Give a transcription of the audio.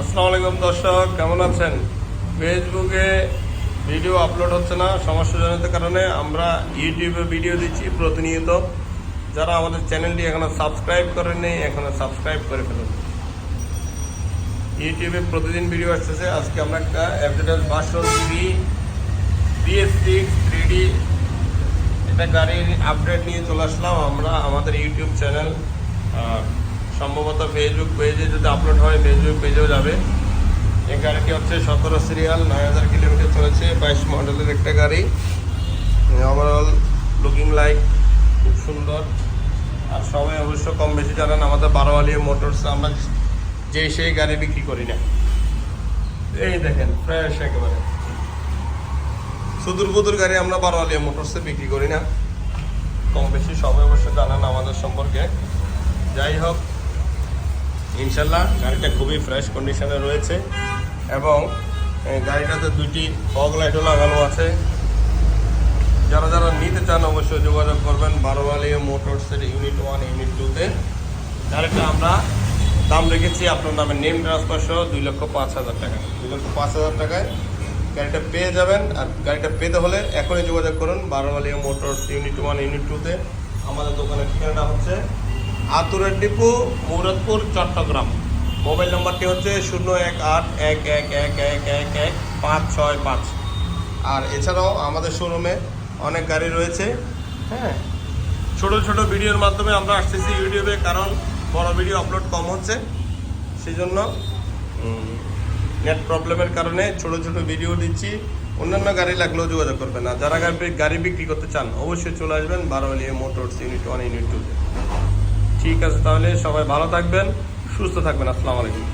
আসসালামু আলাইকুম দর্শক, কেমন আছেন? ফেসবুকে ভিডিও আপলোড হচ্ছে না, সমস্যাজনিত কারণে আমরা ইউটিউবে ভিডিও দিচ্ছি প্রতিনিয়ত। যারা আমাদের চ্যানেলটি এখনও সাবস্ক্রাইব করেনি এখনও সাবস্ক্রাইব করে ফেলুন। ইউটিউবে প্রতিদিন ভিডিও আসতেছে। আজকে আমরা একটা অ্যাভেটাস বাসন থ্রি বিএস সিক্স থ্রি এটা গাড়ির আপডেট নিয়ে চলে আসলাম। আমরা আমাদের ইউটিউব চ্যানেল সম্ভবত ফেসবুক পেজে যদি আপলোড হয় ফেসবুক পেজেও যাবে। এই গাড়িটি হচ্ছে সতেরো সিরিয়াল নয় হাজার কিলোমিটার চলেছে, বাইশ মডেলের একটা গাড়ি। ওভারঅল লুকিং লাইক খুব সুন্দর। আর সবাই অবশ্য কম বেশি জানেন, আমাদের বারোয়ালিয়া মোটরস, আমরা যে সেই গাড়ি বিক্রি করি না। এই দেখেন ফ্রেশ একেবারে। সুদূর বুদুর গাড়ি আমরা বারোয়ালিয়া মোটরসে বিক্রি করি না। কম বেশি সবাই অবশ্য জানেন আমাদের সম্পর্কে। যাই হোক ইনশাল্লাহ, গাড়িটা খুবই ফ্রেশ কন্ডিশনে রয়েছে এবং গাড়িটাতে দুইটি ফগ লাইটও লাগানো আছে। যারা যারা নিতে চান অবশ্যই যোগাযোগ করবেন বারোয়ালিয়া মোটরসের ইউনিট ওয়ান ইউনিট টুতে গাড়িটা আমরা দাম রেখেছি আপনার নামে নেম ট্রান্সফার সহ দুই লক্ষ পাঁচ হাজার টাকা। দুই লক্ষ পাঁচ হাজার টাকায় গাড়িটা পেয়ে যাবেন আর গাড়িটা পেতে হলে এখনই যোগাযোগ করুন Baroalia motors unit one unit টুতে আমাদের দোকানের ঠিকানাটা হচ্ছে আতুরের ডিপু, মুরাদপুর, চট্টগ্রাম। মোবাইল নম্বরটি হচ্ছে শূন্য এক আট এক এক এক এক এক এক পাঁচ ছয় পাঁচ। আর এছাড়াও আমাদের শোরুমে অনেক গাড়ি রয়েছে হ্যাঁ? ছোট ছোট ভিডিওর মাধ্যমে আমরা আসতেছি ইউটিউবে, কারণ বড় ভিডিও আপলোড কম হচ্ছে। সেই জন্য নেট প্রবলেমের কারণে ছোট ছোট ভিডিও দিচ্ছি। অন্যান্য গাড়ি লাগলেও যোগাযোগ করবেন না। যারা গাড়ি গাড়ি বিক্রি করতে চান, অবশ্যই চলে আসবেন Baroalia motors unit one, unit টুতে ঠিক আছে তাহলে সবাই ভালো থাকবেন সুস্থ থাকবেন আসসালামু আলাইকুম।